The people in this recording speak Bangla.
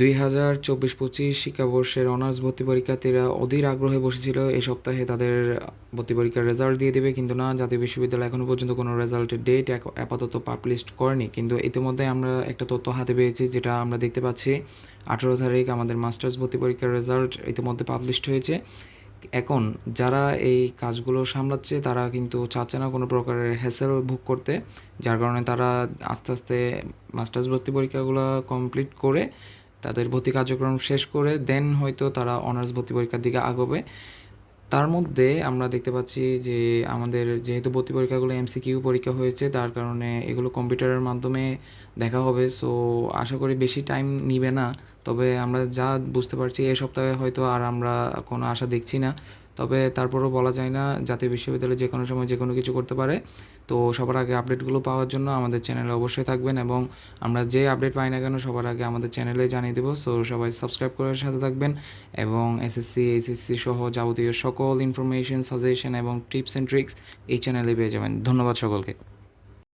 দুই হাজার চব্বিশ পঁচিশ শিক্ষাবর্ষের অনার্স ভর্তি পরীক্ষার্থীরা অধীর আগ্রহে বসেছিল এই সপ্তাহে তাদের ভর্তি পরীক্ষার রেজাল্ট দিয়ে দেবে, কিন্তু না, জাতীয় বিশ্ববিদ্যালয় এখনও পর্যন্ত কোনো রেজাল্টের ডেট আপাতত পাবলিশ করেনি। কিন্তু ইতিমধ্যে আমরা একটা তথ্য হাতে পেয়েছি, যেটা আমরা দেখতে পাচ্ছি, আঠেরো তারিখ আমাদের মাস্টার্স ভর্তি পরীক্ষার রেজাল্ট ইতিমধ্যে পাবলিশড হয়েছে। এখন যারা এই কাজগুলো সামলাচ্ছে, তারা কিন্তু চাচ্ছে না কোনো প্রকারের হ্যাসেল ভোগ করতে, যার কারণে তারা আস্তে আস্তে মাস্টার্স ভর্তি পরীক্ষাগুলো কমপ্লিট করে তাদের ভর্তি কার্যক্রম শেষ করে দেন হয়তো তারা অনার্স ভর্তি পরীক্ষার দিকে আগবে। তার মধ্যে আমরা দেখতে পাচ্ছি যে আমাদের যেহেতু ভর্তি পরীক্ষাগুলো এমসিকিউ পরীক্ষা হয়েছে, তার কারণে এগুলো কম্পিউটারের মাধ্যমে দেখা হবে। সো, আশা করি বেশি টাইম নিবে না। তবে আমরা যা বুঝতে পারছি, এ সপ্তাহে হয়তো আর আমরা কোনো আশা দেখছি না। তবে তারপরেও বলা যায় না, জাতীয় বিশ্ববিদ্যালয় যে কোনো সময় যে কোনো কিছু করতে পারে। তো সবার আগে আপডেটগুলো পাওয়ার জন্য আমাদের চ্যানেলে অবশ্যই থাকবেন এবং আমরা যে আপডেট পাই না কেন সবার আগে আমাদের চ্যানেলে জানিয়ে দেবো। সো সবাই সাবস্ক্রাইব করার সাথে থাকবেন এবং এসএসসি, এইচএসসি সহ যাবতীয় সকল ইনফরমেশন সাজেশন এবং টিপস অ্যান্ড ট্রিক্স এই চ্যানেলে পেয়ে যাবেন। ধন্যবাদ সকলকে।